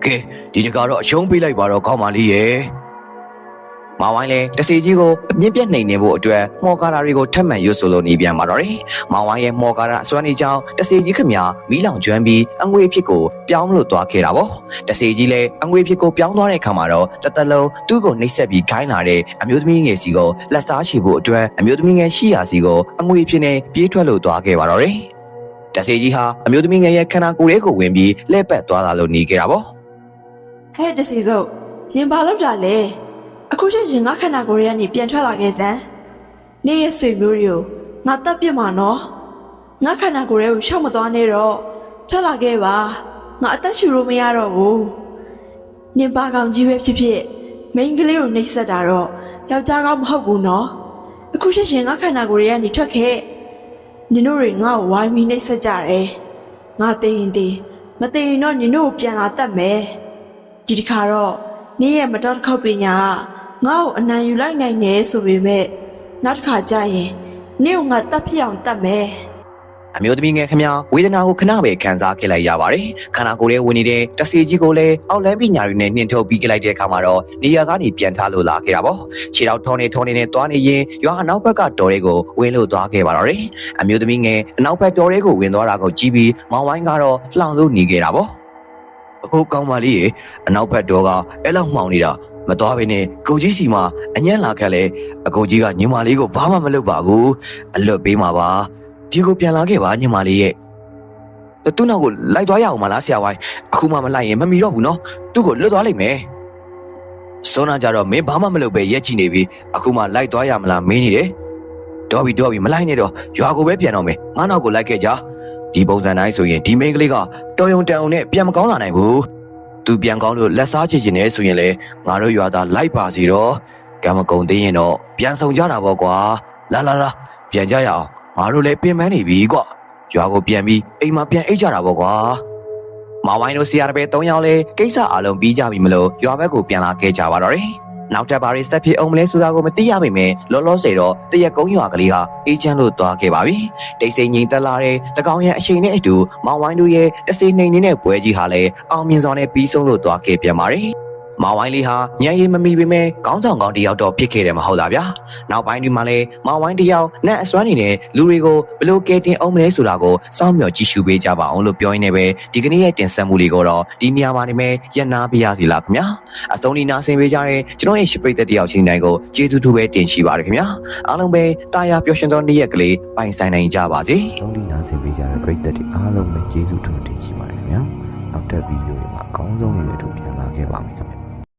[SPEAKER 1] ကဲဒီတကတော့အရှုံးပေးလိုက်ပါတော့ကောင်းပါလေရဲ့ မောင်ဝိုင်းလည်းတစီကြီးကိုအမြင့်ပြတ်နိုင်နေဖို့အတွက်မော်ကာရာတွေကိုထပ်မံရွတ်ဆိုလို့နေပြန်ပါတော့တယ်မောင်ဝိုင်းရဲ့မော်ကာရာအစွမ်းနေကြောင်းတစီကြီးခမမိလောင်ကျွမ်းပြီးအငွေဖြစ်ကိုပြောင်းလို့သွားခဲ့တာပေါ့တစီကြီးလည်းအငွေဖြစ်ကိုပြောင်းသွားတဲ့အခါမှာတော့တသက်လုံးသူ့ကိုနှိပ်စက်ပြီးခိုင်းလာတဲ့အမျိုးသမီးငယ်စီကိုလက်စားချေဖို့အတွက်အမျိုးသမီးငယ်ရှိရာစီကိုအငွေဖြစ်နဲ့ပြေးထွက်လို့သွားခဲ့ပါတော့တယ်တစီကြီးဟာအမျိုးသမီးငယ်ရဲ့ခန္ဓာကိုယ်လေးကိုဝင်ပြီးလှည့်ပတ်သွားလာလို့နေခဲ့တာပေါ့
[SPEAKER 2] ဟဲ့တစီစုပ်နင်ဘာလုပ်တာလဲ အခုချက်ချင်းငါခန္ဓာကိုယ်ရဲ့ကနေပြန်ထွက်လာခဲ့စမ်းနေရဲ့ဆွေမျိုးတွေကိုငါတတ်ပြစ်မှာနော်ငါခန္ဓာကိုယ်ရဲ့ကိုရှောက်မသွားနဲ့တော့ထွက်လာခဲ့ပါငါအသက်ရှူလို့မရတော့ဘူးနင်ပါကောင်ကြီးပဲဖြစ်ဖြစ်မိန်းကလေးကိုနှိပ်စက်တာတော့ယောက်ျားကောင်းမဟုတ်ဘူးနော်အခုချက်ချင်းငါခန္ဓာကိုယ်ရဲ့ကနေထွက်ခဲ့နင်တို့တွေငါ့ကိုဝိုင်းပြီးနှိပ်စက်ကြတယ်ငါသိရင်သိမသိရင်တော့နင်တို့ကိုပြန်လာတတ်မယ်ဒီတစ်ခါတော့နင်းရဲ့မတော်တစ်ခေါက်ပညာက ငါ့ကိုအနံယူလိုက်နိုင်တယ်ဆိုပေမဲ့နောက်တစ်ခါကျရင်နင့်ကိုငါတတ်ဖြစ်အောင်တတ်မယ်
[SPEAKER 1] အမျိုးသမီးငယ်ခမဝေဒနာကိုခဏပဲခံစားခဲ့လိုက်ရပါတယ်ခန္ဓာကိုယ်ရဲ့ဝင်နေတဲ့တဆေကြီးကိုလည်းအောက်လန်းပညာတွေနဲ့နှင်ထုတ်ပြီးခဲ့လိုက်တဲ့အခါမှာတော့နေရာကနေပြန်ထားလို့လာခဲ့တာပေါ့ခြေထောက်ထောနေထောနေနဲ့သွားနေရင်ရွာအနောက်ဘက်ကတော်တွေကိုဝင်လို့သွားခဲ့ပါတော့တယ်အမျိုးသမီးငယ်အနောက်ဘက်တော်တွေကိုဝင်သွားတာကိုကြည့်ပြီးမောင်ဝိုင်းကတော့လှောင်လို့နေခဲ့တာပေါ့ဟုတ်ကောင်းပါလေအနောက်ဘက်တော်ကအဲ့လောက်မှောင်နေတာ မသွားဘဲနဲ့ကိုကြီးစီမှာအညံ့လာခဲ့လေအကိုကြီးကညီမလေးကိုဘာမှမလုပ်ပါဘူးအလွတ်ပေးမှာပါဒီကိုပြန်လာခဲ့ပါညီမလေးရဲ့သူ့နောက်ကိုလိုက်သွားရအောင်မလားဆရာဝိုင်းအခုမှမလိုက်ရင်မမီတော့ဘူးနော်သူ့ကိုလွတ်သွားလိမ့်မယ်စောနာကြတော့မင်းဘာမှမလုပ်ပဲရက်ချီနေပြီအခုမှလိုက်သွားရမလားမင်းနေတယ်တော့ပြီတော့ပြီမလိုက်နဲ့တော့ရွာကိုပဲပြန်တော့မယ်ငါနောက်ကိုလိုက်ခဲ့ကြဒီပုံစံတိုင်းဆိုရင်ဒီမိန်းကလေးကတော်ယုံတန်အောင်နဲ့ပြန်မကောင်းလာနိုင်ဘူး သူပြန်ကောင်းလို့လက်စားချချင်နေဆိုရင်လေငါတို့ရွာသားလိုက်ပါစီတော့ကံမကုံသေးရင်တော့ပြန်ဆောင်ကြတာပေါ့ကွာလာလာလာပြန်ကြရအောင်ငါတို့လည်းပင်ပန်းနေပြီကွရွာကိုပြန်ပြီးအိမ်မှာပြန်အိတ်ကြတာပေါ့ကွာမဝိုင်းတို့ဆရာတပည့်၃ယောက်လည်းကိစ္စအလုံးပြီးကြပြီမလို့ရွာဘက်ကိုပြန်လာခဲ့ကြပါတော့တယ် နောက်တက်ပါရီဆက်ဖြစ်အောင်မလဲဆိုတာကိုမသိရပါမယ်လောလောဆယ်တော့တရက်ကုန်းရွာကလေးကအေးချမ်းလို့သွားခဲ့ပါပြီတိတ်ဆိတ်ငြိမ်သက်လာတဲ့တကောင်ရဲ့အချိန်နဲ့အတူမောင်ဝိုင်းတို့ရဲ့တစေနှိမ်နေတဲ့ပွဲကြီးဟာလည်းအောင်မြင်စွာနဲ့ပြီးဆုံးလို့သွားခဲ့ပြန်ပါတယ် မောင်ဝိုင်းလေးဟာညံရည်မမီပေမဲ့ကောင်းဆောင်ကောင်းတစ်ယောက်တော့ဖြစ်ခဲ့တယ်မဟုတ်လားဗျာနောက်ပိုင်းဒီမှာလည်းမောင်ဝိုင်းတစ်ယောက်နတ်အစွမ်းနေတဲ့လူတွေကိုဘယ်လိုကဲတင်အောင်မလဲဆိုတာကိုစောင့်မျှော်ကြည့်ရှုပေးကြပါအောင်လို့ပြောရင်းနဲ့ပဲဒီကနေ့ရဲ့တင်ဆက်မှုလေးကိုတော့ဒီနေရာမှာနေမဲ့ရက်နာပြရစီလားခင်ဗျာအဆုံးဒီနာဆင်ပေးကြတဲ့ကျွန်တော်ရဲ့ရှပရိသတ်တယောက်ချင်းတိုင်းကိုကျေးဇူးတူပဲတင်ရှိပါတယ်ခင်ဗျာအားလုံးပဲတာယာပျော်ရွှင်သောနေ့ရက်ကလေးပိုင်ဆိုင်နိုင်ကြပါစေ
[SPEAKER 3] လုံးလီနာဆင်ပေးကြတဲ့ပရိသတ်တွေအားလုံးပဲကျေးဇူးတင်တင်ရှိပါတယ်ခင်ဗျာနောက်ထပ်ဗီဒီယိုတွေမှာအကောင်းဆုံးတွေနဲ့အတူပြန်လာခဲ့ပါမယ်ခင်ဗျာ